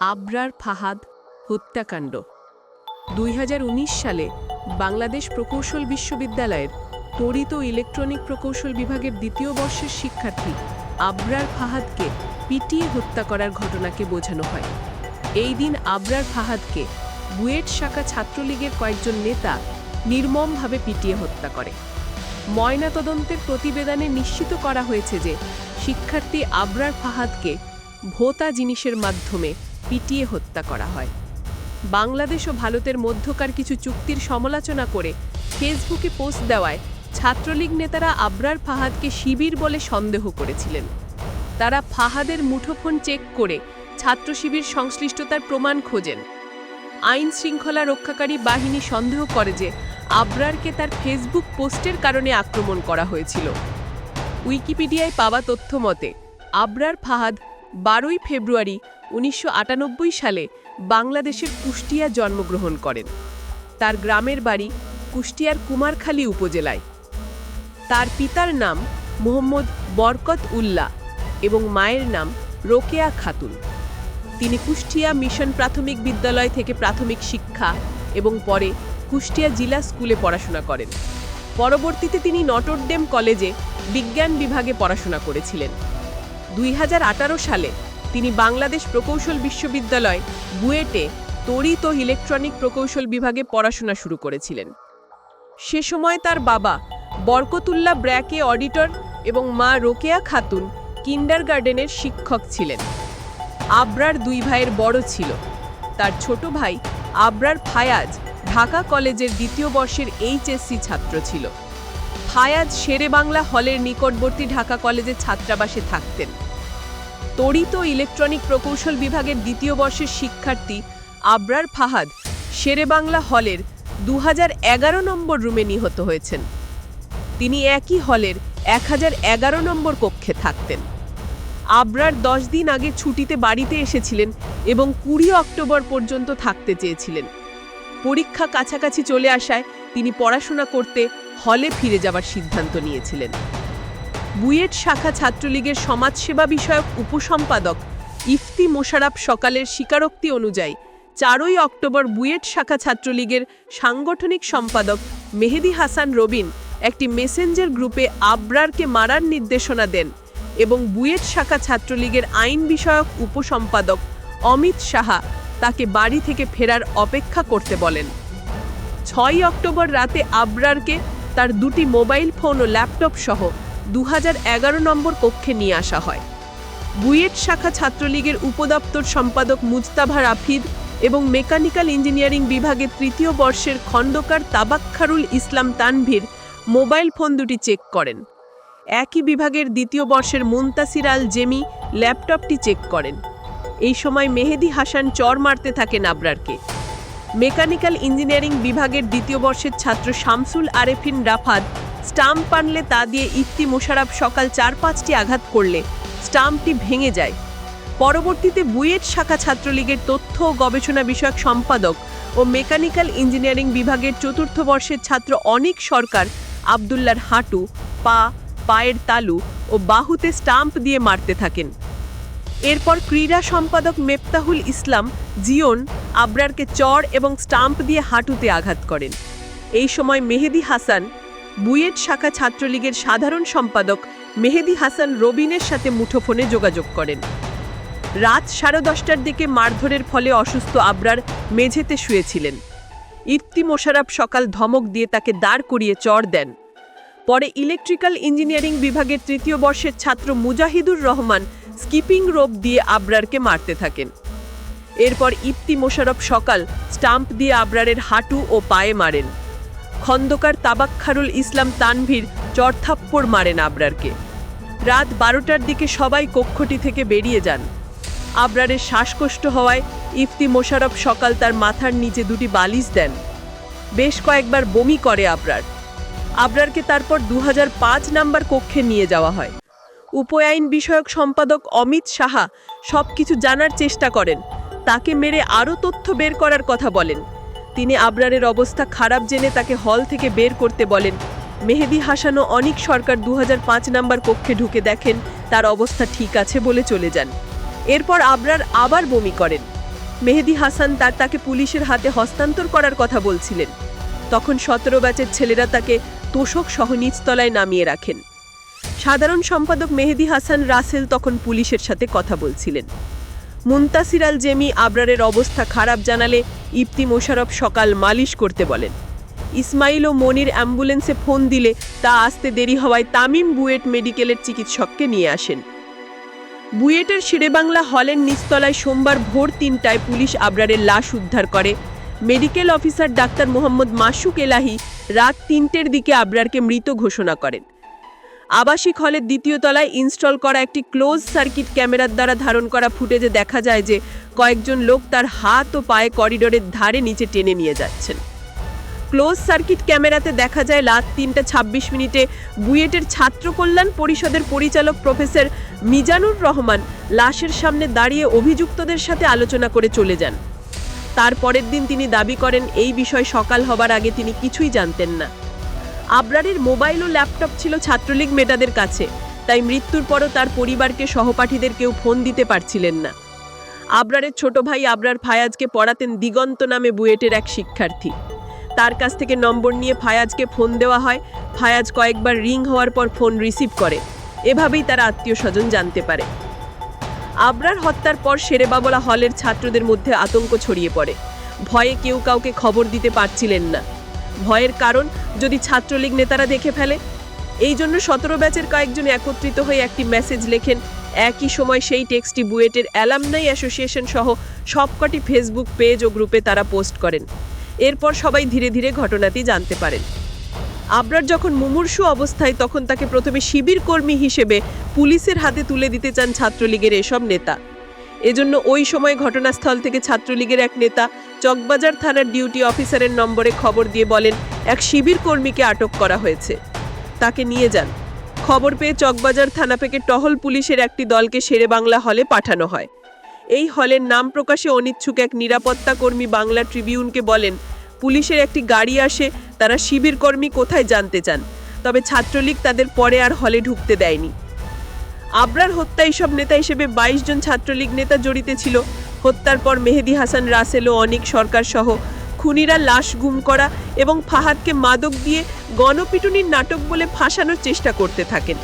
আবরার ফাহাদ হত্যাকাণ্ড। দুই হাজার উনিশ সালে বাংলাদেশ প্রকৌশল বিশ্ববিদ্যালয়ের তড়িৎ ও ইলেকট্রনিক প্রকৌশল বিভাগের দ্বিতীয় বর্ষের শিক্ষার্থী আবরার ফাহাদকে পিটিয়ে হত্যা করার ঘটনাকে বোঝানো হয়। এই দিন আবরার ফাহাদকে বুয়েট শাখা ছাত্রলীগের কয়েকজন নেতা নির্মমভাবে পিটিয়ে হত্যা করে। ময়নাতদন্তের প্রতিবেদনে নিশ্চিত করা হয়েছে যে শিক্ষার্থী আবরার ফাহাদকে ভোতা জিনিসের মাধ্যমে পিটিয়ে হত্যা করা হয়। বাংলাদেশ ও ভারতের মধ্যকার কিছু চুক্তির সমালোচনা করে ফেসবুকে পোস্ট দেওয়ায় ছাত্রলীগ নেতারা আবরার ফাহাদকে শিবির বলে সন্দেহ করেছিলেন। তারা ফাহাদের মুঠোফোন চেক করে ছাত্র শিবির সংশ্লিষ্টতার প্রমাণ খোঁজেন। আইন শৃঙ্খলা রক্ষাকারী বাহিনী সন্দেহ করে যে আবরারকে তার ফেসবুক পোস্টের কারণে আক্রমণ করা হয়েছিল। উইকিপিডিয়ায় পাওয়া তথ্য মতে, আবরার ফাহাদ বারোই ফেব্রুয়ারি উনিশশো আটানব্বই সালে বাংলাদেশের কুষ্টিয়া জন্মগ্রহণ করেন। তার গ্রামের বাড়ি কুষ্টিয়ার কুমারখালী উপজেলায়। তার পিতার নাম মোহাম্মদ বরকত উল্লাহ এবং মায়ের নাম রোকেয়া খাতুন। তিনি কুষ্টিয়া মিশন প্রাথমিক বিদ্যালয় থেকে প্রাথমিক শিক্ষা এবং পরে কুষ্টিয়া জিলা স্কুলে পড়াশোনা করেন। পরবর্তীতে তিনি নটরডেম কলেজে বিজ্ঞান বিভাগে পড়াশোনা করেছিলেন। দুই হাজার আঠারো সালে তিনি বাংলাদেশ প্রকৌশল বিশ্ববিদ্যালয় বুয়েটে তড়িৎ ও ইলেকট্রনিক প্রকৌশল বিভাগে পড়াশোনা শুরু করেছিলেন। সে সময় তার বাবা বরকতুল্লাহ ব্র্যাকে অডিটর এবং মা রোকেয়া খাতুন কিন্ডারগার্ডেনের শিক্ষক ছিলেন। আবরার দুই ভাইয়ের বড় ছিল। তার ছোট ভাই আবরার ফায়াজ ঢাকা কলেজের দ্বিতীয় বর্ষের এইচএসসি ছাত্র ছিল। ফায়াজ শেরে বাংলা হলের নিকটবর্তী ঢাকা কলেজে ছাত্রাবাসে থাকতেন। তড়িৎ ও ইলেকট্রনিক প্রকৌশল বিভাগের দ্বিতীয় বর্ষের শিক্ষার্থী আবরার ফাহাদ শেরে বাংলা হলের দু হাজার এগারো নম্বর রুমে নিহত হয়েছেন। তিনি একই হলের এক হাজার এগারো নম্বর কক্ষে থাকতেন। আবরার দশ দিন আগে ছুটিতে বাড়িতে এসেছিলেন এবং কুড়ি অক্টোবর পর্যন্ত থাকতে চেয়েছিলেন। পরীক্ষা কাছাকাছি চলে আসায় তিনি পড়াশোনা করতে হলে ফিরে যাওয়ার সিদ্ধান্ত নিয়েছিলেন। বুয়েট শাখা ছাত্রলীগের সমাজসেবা বিষয়ক উপসম্পাদক ইফতি মোশারফ সকালের স্বীকারোক্তি অনুযায়ী চারই অক্টোবর বুয়েট শাখা ছাত্রলীগের সাংগঠনিক সম্পাদক মেহেদি হাসান রবিন একটি মেসেঞ্জার গ্রুপে আবরারকে মারার নির্দেশনা দেন এবং বুয়েট শাখা ছাত্রলীগের আইন বিষয়ক উপসম্পাদক অমিত সাহা তাকে বাড়ি থেকে ফেরার অপেক্ষা করতে বলেন। ছয় অক্টোবর রাতে আবরারকে তার দুটি মোবাইল ফোন ও ল্যাপটপ সহ দু হাজার এগারো নম্বর কক্ষে নিয়ে আসা হয়। বুয়েট শাখা ছাত্রলীগের উপদপ্তর সম্পাদক মুজতাভা রাফিদ এবং মেকানিক্যাল ইঞ্জিনিয়ারিং বিভাগের তৃতীয় বর্ষের খণ্ডকার তাবাক্ষারুল ইসলাম তানভীর মোবাইল ফোন দুটি চেক করেন। একই বিভাগের দ্বিতীয় বর্ষের মুন্তাসির আল জেমি ল্যাপটপটি চেক করেন। এই সময় মেহেদি হাসান চর মারতে থাকেন আবরারকে মেকানিক্যাল ইঞ্জিনিয়ারিং বিভাগের দ্বিতীয় বর্ষের ছাত্র শামসুল আরেফিন রাফাদ স্টাম্প আনলে তা দিয়ে ইফতি মোশারফ সকাল চার পাঁচটি আঘাত করলে স্টাম্পটি ভেঙে যায়। পরবর্তীতে বুয়েট শাখা ছাত্রলীগের তথ্য ও গবেষণা বিষয়ক সম্পাদক ও মেকানিক্যাল ইঞ্জিনিয়ারিং বিভাগের চতুর্থ বর্ষের ছাত্র অনিক সরকার আবদুল্লার হাঁটু, পা, পায়ের তালু ও বাহুতে স্টাম্প দিয়ে মারতে থাকেন। এরপর ক্রীড়া সম্পাদক মেফতাহুল ইসলাম জিওন আবরারকে চর এবং স্টাম্প দিয়ে হাঁটুতে আঘাত করেন। এই সময় মেহেদি হাসান বুয়েট শাখা ছাত্রলীগের সাধারণ সম্পাদক মেহেদি হাসান রবিনের সাথে মুঠোফোনে যোগাযোগ করেন। রাত সাড়ে দশটার দিকে মারধরের ফলে অসুস্থ আবরার মেঝেতে শুয়েছিলেন। ইফতি মোশারফ সকাল ধমক দিয়ে তাকে দাঁড় করিয়ে চর দেন। পরে ইলেকট্রিক্যাল ইঞ্জিনিয়ারিং বিভাগের তৃতীয় বর্ষের ছাত্র মুজাহিদুর রহমান স্কিপিং রোপ দিয়ে আবরারকে মারতে থাকেন। এরপর ইফতি মোশারফ সকাল স্টাম্প দিয়ে আবরারের হাঁটু ও পায়ে মারেন। খন্দকার তাবাক্খারুল ইসলাম তানভীর চরথাপ্পড় মারেন আবরারকে। রাত বারোটার দিকে সবাই কক্ষটি থেকে বেরিয়ে যান। আবরারের শ্বাসকষ্ট হওয়ায় ইফতি মোশারফ সকাল তার মাথার নিচে দুটি বালিশ দেন। বেশ কয়েকবার বমি করে আবরার। আবরারকে তারপর দু হাজার পাঁচ নাম্বার কক্ষে নিয়ে যাওয়া হয়। উপআইন বিষয়ক সম্পাদক অমিত সাহা সব কিছু জানার চেষ্টা করেন। তাকে মেরে আরও তথ্য বের করার কথা বলেন। তিনি আবরারের অবস্থা খারাপ জেনে তাকে হল থেকে বের করতে বলেন। মেহেদি হাসান ও অনিক সরকার দু নাম্বার কক্ষে ঢুকে দেখেন তার অবস্থা ঠিক আছে বলে চলে যান। এরপর আবরার আবার বমি করেন। মেহেদি হাসান তার তাকে পুলিশের হাতে হস্তান্তর করার কথা বলছিলেন। তখন সতেরো ব্যাচের ছেলেরা তাকে তোষক সহ নিচতলায় নামিয়ে রাখেন। সাধারণ সম্পাদক মেহেদি হাসান রাসেল তখন পুলিশের সাথে কথা বলছিলেন। মুন্তাসির আল জেমি আবরারের অবস্থা খারাপ জানালে ইপ্তি মোশারফ সকাল মালিশ করতে বলেন। ইসমাইল ও মনির অ্যাম্বুলেন্সে ফোন দিলে তা আসতে দেরি হওয়ায় তামিম বুয়েট মেডিকেলের চিকিৎসককে নিয়ে আসেন। বুয়েটের শেরেবাংলা হলের নিচতলায় সোমবার ভোর তিনটায় পুলিশ আবরারের লাশ উদ্ধার করে। Medical officer doctor Mohammad Masuk Elahi রাত তিনটের দিকে আবরারকে মৃত ঘোষণা করেন। আবাসিক হলের দ্বিতীয় তলায় ইনস্টল করা একটি ক্লোজ সার্কিট ক্যামেরার দ্বারা ধারণ করা ফুটেজে দেখা যায় যে কয়েকজন লোক তার হাত ও পায়ে করিডোরের ধারে নিচে টেনে নিয়ে যাচ্ছেন। ক্লোজ সার্কিট ক্যামেরাতে দেখা যায় রাত তিনটা ছাব্বিশ মিনিটে বুয়েটের ছাত্র কল্যাণ পরিষদের পরিচালক প্রফেসর মিজানুর রহমান লাশের সামনে দাঁড়িয়ে অভিযুক্তদের সাথে আলোচনা করে চলে যান। তার পরের দিন তিনি দাবি করেন, এই বিষয় সকাল হবার আগে তিনি কিছুই জানতেন না। আবরারের মোবাইল ও ল্যাপটপ ছিল ছাত্রলীগ মেটাদের কাছে, তাই মৃত্যুর পরও তার পরিবারকে সহপাঠীদের কেউ ফোন দিতে পারছিলেন না। আবরারের ছোট ভাই আবরার ফায়াজকে পড়াতেন দিগন্ত নামে বুয়েটের এক শিক্ষার্থী। তার কাছ থেকে নম্বর নিয়ে ফায়াজকে ফোন দেওয়া হয়। ফায়াজ কয়েকবার রিং হওয়ার পর ফোন রিসিভ করে। এভাবেই তারা আত্মীয় স্বজন জানতে পারে। আবরার হত্যার পর শেরেবাবলা হলের ছাত্রদের মধ্যে আতঙ্ক ছড়িয়ে পড়ে। ভয়ে কেউ কাউকে খবর দিতে পারছিলেন না। ভয়ের কারণ যদি ছাত্রলীগ নেতারা দেখে ফেলে। এই জন্য সতেরো ব্যাচের কয়েকজন একত্রিত হয়ে একটি মেসেজ লেখেন, একই সময় সেই টেক্সটটি বুয়েটের অ্যালামনাই অ্যাসোসিয়েশন সহ সবকটি ফেসবুক পেজ ও গ্রুপে তারা পোস্ট করেন। এরপর সবাই ধীরে ধীরে ঘটনাটি জানতে পারেন। আবরার যখন মুমূর্ষু অবস্থায়, তখন তাকে প্রথমে শিবির কর্মী হিসেবে পুলিশের হাতে তুলে দিতে চান ছাত্রলীগের এসব নেতা। এজন্য ওই সময় ঘটনাস্থল থেকে ছাত্রলীগের এক নেতা চকবাজার থানার ডিউটি অফিসারের নম্বরে খবর দিয়ে বলেন, এক শিবির কর্মীকে আটক করা হয়েছে। তাকে নিয়ে যান। খবর পেয়ে চকবাজার থানা থেকে টহল পুলিশের একটি দলকে শেরে বাংলা হলে পাঠানো হয়। এই হলের নাম প্রকাশে অনিচ্ছুক এক নিরাপত্তা কর্মী বাংলা ট্রিবিউনকে বলেন, পুলিশের একটি গাড়ি আসে, তারা শিবির কর্মী কোথায় জানতে চান। তবে ছাত্রলীগ তাদের পরে আর হলে ঢুকতে দেয়নি। আবরার হত্যা এইসব নেতা হিসেবে বাইশ জন ছাত্রলীগ নেতা জড়িত ছিল। হত্যার পর মেহেদি হাসান, রাসেল ও অনিক সরকার সহ খুনিরা লাশ গুম করা এবং ফাহাদকে মাদক দিয়ে গণপিটুনির নাটক বলে ফাঁসানোর চেষ্টা করতে থাকেন।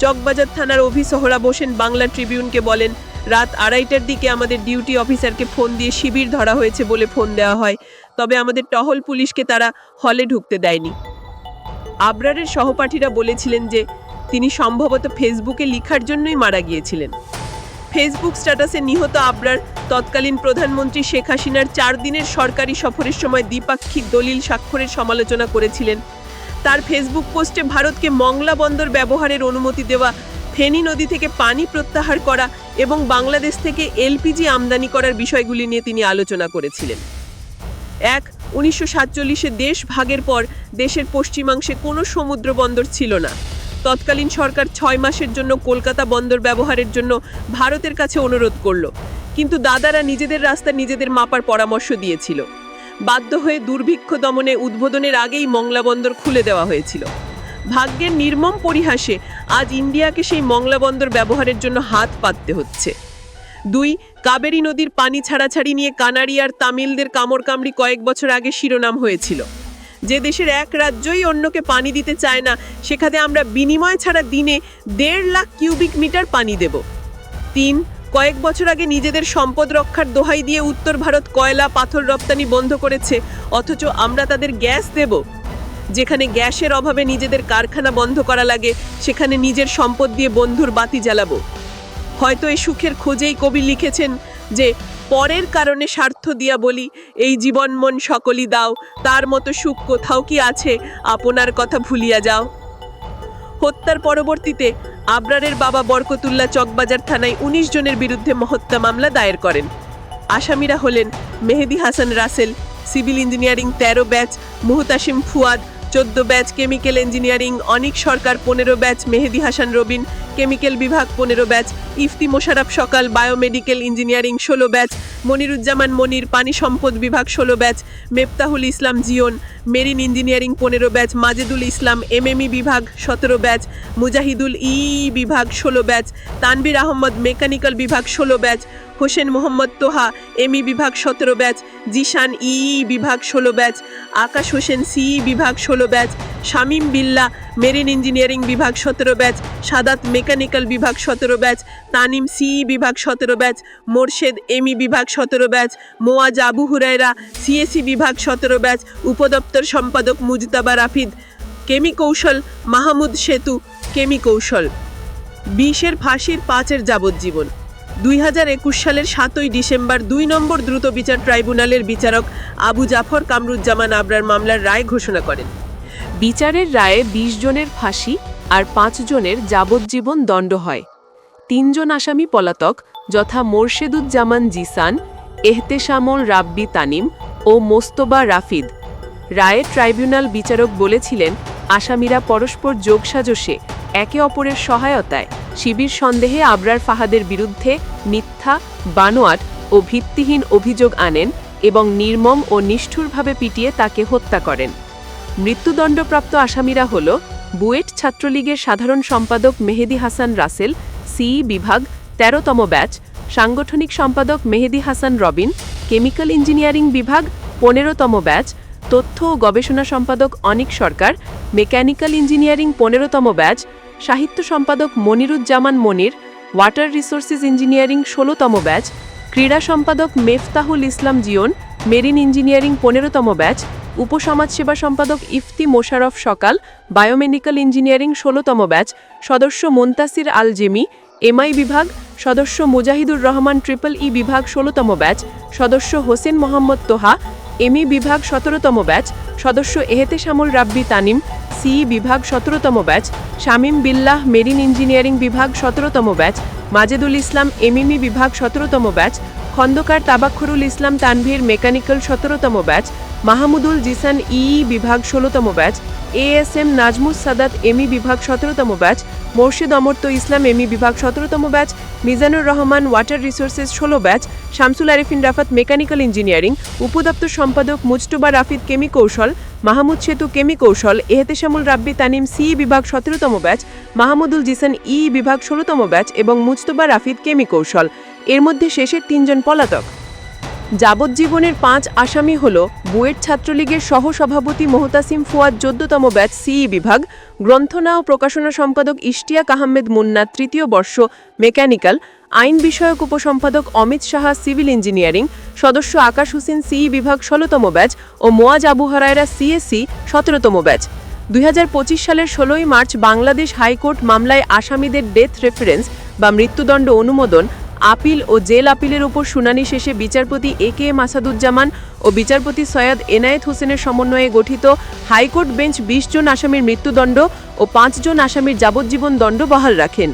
চকবাজার থানার অভি সোহরা বসেন বাংলা ট্রিবিউনকে বলেন, রাত আড়াইটার দিকে আমাদের ডিউটি অফিসারকে ফোন দিয়ে শিবির ধরা হয়েছে বলে ফোন দেওয়া হয়। তবে আমাদের টহল পুলিশকে তারা হলে ঢুকতে দেয়নি। আবরারের সহপাঠীরা বলেছিলেন যে তিনি সম্ভবত ফেসবুকে লিখার জন্যই মারা গিয়েছিলেন। ফেসবুক স্ট্যাটাসে নিহত আবরার, তৎকালীন প্রধানমন্ত্রী শেখ হাসিনার চার দিনের সরকারি সফরের সময় দ্বিপাক্ষিক দলিল স্বাক্ষরের সমালোচনা করেছিলেন। তার ফেসবুক পোস্টে ভারতকে মংলা বন্দর ব্যবহারের অনুমতি দেওয়া, ফেনী নদী থেকে পানি প্রত্যাহার করা এবং বাংলাদেশ থেকে এলপিজি আমদানি করার বিষয়গুলি নিয়ে তিনি আলোচনা করেছিলেন। এক, উনিশশো সাতচল্লিশে দেশ ভাগের পর দেশের পশ্চিমাংশে কোনো সমুদ্র বন্দর ছিল না। তৎকালীন সরকার ছয় মাসের জন্য কলকাতা বন্দর ব্যবহারের জন্য ভারতের কাছে অনুরোধ করল। কিন্তু দাদারা নিজেদের রাস্তা নিজেদের মাপার পরামর্শ দিয়েছিল। বাধ্য হয়ে দুর্ভিক্ষ দমনে উদ্বোধনের আগেই মংলা বন্দর খুলে দেওয়া হয়েছিল। ভাগ্যের নির্মম পরিহাসে আজ ইন্ডিয়াকে সেই মংলা বন্দর ব্যবহারের জন্য হাত পাততে হচ্ছে। দুই, কাবেরী নদীর পানি ছাড়াছাড়ি নিয়ে কানাড়ি আর তামিলদের কামড় কামড়ি কয়েক বছর আগে শিরোনাম হয়েছিল। যে দেশের এক রাজ্যই অন্যকে পানি দিতে চায় না, সেখানে আমরা বিনিময় ছাড়া দিনে দেড় লাখ কিউবিক মিটার পানি দেব। তিন, কয়েক বছর আগে নিজেদের সম্পদ রক্ষার দোহাই দিয়ে উত্তর ভারত কয়লা পাথর রপ্তানি বন্ধ করেছে, অথচ আমরা তাদের গ্যাস দেব। যেখানে গ্যাসের অভাবে নিজেদের কারখানা বন্ধ করা লাগে, সেখানে নিজের সম্পদ দিয়ে বন্ধুর বাতি জ্বালাবো। হয়তো এই সুখের খোঁজেই কবি লিখেছেন যে পরের কারণে স্বার্থ দিয়া বলি, এই জীবন মন সকলই দাও, তার মতো সুখ কোথাও কি আছে? আপনার কথা ভুলিয়া যাও। হত্যার পরবর্তীতে আবরারের বাবা বরকতুল্লা চকবাজার থানায় উনিশ জনের বিরুদ্ধে মহত্যা মামলা দায়ের করেন। আসামিরা হলেন মেহেদি হাসান রাসেল, সিভিল ইঞ্জিনিয়ারিং তেরো ব্যাচ, মুহতাসিম ফুয়াদ চোদ্দ batch chemical engineering, Anik Sarkar পনেরো ব্যাচ, মেহেদি হাসান রবিন, কেমিক্যাল বিভাগ পনেরো batch, Ifti Mosharraf Sakal, biomedical engineering ষোলো ব্যাচ, মনিরুজ্জামান মনির, পানি সম্পদ বিভাগ ষোলো batch, Meftahul Islam Jiyon marine engineering পনেরো ব্যাচ, মাজেদুল ইসলাম এমএমই বিভাগ সতেরো ব্যাচ, মুজাহিদুল ই বিভাগ ষোলো ব্যাচ তানবির আহমদ মেকানিক্যাল বিভাগ ষোলো ব্যাচ হোসেন মোহাম্মদ তোহা, এমই বিভাগ সতেরো ব্যাচ, জিশান ই বিভাগ ষোলো ব্যাচ, আকাশ হোসেন সিই বিভাগ ষোলো ব্যাচ, শামীম বিল্লা, মেরিন ইঞ্জিনিয়ারিং বিভাগ সতেরো ব্যাচ, সাদাত মেকানিক্যাল বিভাগ সতেরো ব্যাচ, তানিম সিই বিভাগ সতেরো ব্যাচ, মোরশেদ এমই বিভাগ সতেরো ব্যাচ, মোয়াজ আবু হুরায়রা সিএসি বিভাগ সতেরো ব্যাচ, উপদপ্তর সম্পাদক মুজতাবা রাফিদ, কেমি কৌশল, মাহমুদ সেতু, কেমি কৌশল। বিশের ফাঁসির পাঁচের যাবজ্জীবন। দুই হাজার একুশ সালের সাতই ডিসেম্বর দুই নম্বর দ্রুত বিচার ট্রাইব্যুনালের বিচারক আবু জাফর কামরুজ্জামান আবরার মামলার রায় ঘোষণা করেন। বিচারের রায়ে ২০ জনের ফাঁসি আর পাঁচ জনের যাবজ্জীবন দণ্ড হয়। তিনজন আসামি পলাতক যথা মোরশেদুজ্জামান জিসান, এহতেশামল রাব্বি তানিম ও মোস্তবা রাফিদ। রায়ে ট্রাইব্যুনাল বিচারক বলেছিলেন, আসামিরা পরস্পর যোগসাজশে একে অপরের সহায়তায় শিবির সন্দেহে আবরার ফাহাদের বিরুদ্ধে মিথ্যা, বানোয়াট ও ভিত্তিহীন অভিযোগ আনেন এবং নির্মম ও নিষ্ঠুরভাবে পিটিয়ে তাকে হত্যা করেন। মৃত্যুদণ্ডপ্রাপ্ত আসামিরা হল বুয়েট ছাত্রলীগের সাধারণ সম্পাদক মেহেদি হাসান রাসেল, সিই বিভাগ, তেরোতম ব্যাচ, সাংগঠনিক সম্পাদক মেহেদি হাসান রবিন, কেমিক্যাল ইঞ্জিনিয়ারিং বিভাগ, পনেরোতম ব্যাচ তথ্য ও গবেষণা সম্পাদক অনিক সরকার, মেকানিক্যাল ইঞ্জিনিয়ারিং পনেরোতম ব্যাচ, সাহিত্য সম্পাদক Moniruzzaman Monir, water resources engineering ষোলোতম ব্যাচ, ক্রীড়া সম্পাদক মেফতাহুল ইসলাম জিওন মেরিন ইঞ্জিনিয়ারিং পনেরোতম ব্যাচ উপসমাজসেবা সম্পাদক ইফতি মোশারফ সকাল, বায়োমেডিক্যাল ইঞ্জিনিয়ারিং ষোলোতম ব্যাচ, সদস্য মোন্তাসির আল জেমি এমআই বিভাগ, সদস্য মুজাহিদুর রহমান ট্রিপল ই বিভাগ ষোলোতম ব্যাচ, সদস্য হোসেন মোহাম্মদ তোহা এমই বিভাগ সতেরোতম ব্যাচ সদস্য এহেতে শামুল রাব্বি তানিম, সিই বিভাগ সতেরোতম batch, Shamim Billah marine engineering বিভাগ সতেরোতম ব্যাচ, মাজেদুল ইসলাম এমইমি বিভাগ সতেরোতম ব্যাচ, খন্দকার তাবাক্ষরুল ইসলাম তানভীর মেকানিক্যাল সতেরোতম ব্যাচ, মাহমুদুল জিসান ইই বিভাগ ষোলোতম batch, ASM Nazmus Sadat ME বিভাগ সতেরোতম ব্যাচ, মোর্শেদ অমর্ত ইসলাম এমই বিভাগ সতেরোতম batch, Mizanur Rahman water resources ষোলো batch, Shamsul Arefin Rafat mechanical engineering, উপদপ্তর সম্পাদক মুজতুবা রাফিদ কেমি কৌশল মাহমুদ সেতু কেমি কৌশল এহতেশামুল রাব্বি তানিম সিই বিভাগ সতেরোতম ব্যাচ, মাহমুদুল জিসান ই বিভাগ ষোলোতম ব্যাচ এবং মুজতবা রাফিদ কেমি কৌশল। এর মধ্যে শেষের তিনজন পলাতক। যাবজ্জীবনের পাঁচ আসামি হল বুয়েট ছাত্রলীগের সহসভাপতি মোহতাসিম ফুয়াদ চোদ্দতম ব্যাচ সিই বিভাগ, গ্রন্থনা ও প্রকাশনা সম্পাদক ইশতিয়াক আহমেদ মুন্না তৃতীয় বর্ষ, মেকানিক্যাল আইন বিষয়ক উপসম্পাদক অমিত সাহা সিভিল ইঞ্জিনিয়ারিং, সদস্য আকাশ হোসেন সিই বিভাগ ষোলোতম ব্যাচ ও মোয়াজ আবু হরায়রা সিএসসি সতেরোতম ব্যাচ। দুই হাজার পঁচিশ সালের ষোলোই মার্চ বাংলাদেশ হাইকোর্ট মামলায় আসামিদের ডেথ রেফারেন্স বা মৃত্যুদণ্ড অনুমোদন, আপিল ও জেল আপিলের উপর শুনানি শেষে বিচারপতি এ কে এম আসাদুজ্জামান ও বিচারপতি সৈয়দ এনায়েত হোসেনের সমন্বয়ে গঠিত হাইকোর্ট বেঞ্চ বিশ জন আসামির মৃত্যুদণ্ড ও পাঁচজন আসামির যাবজ্জীবন দণ্ড বহাল রাখেন।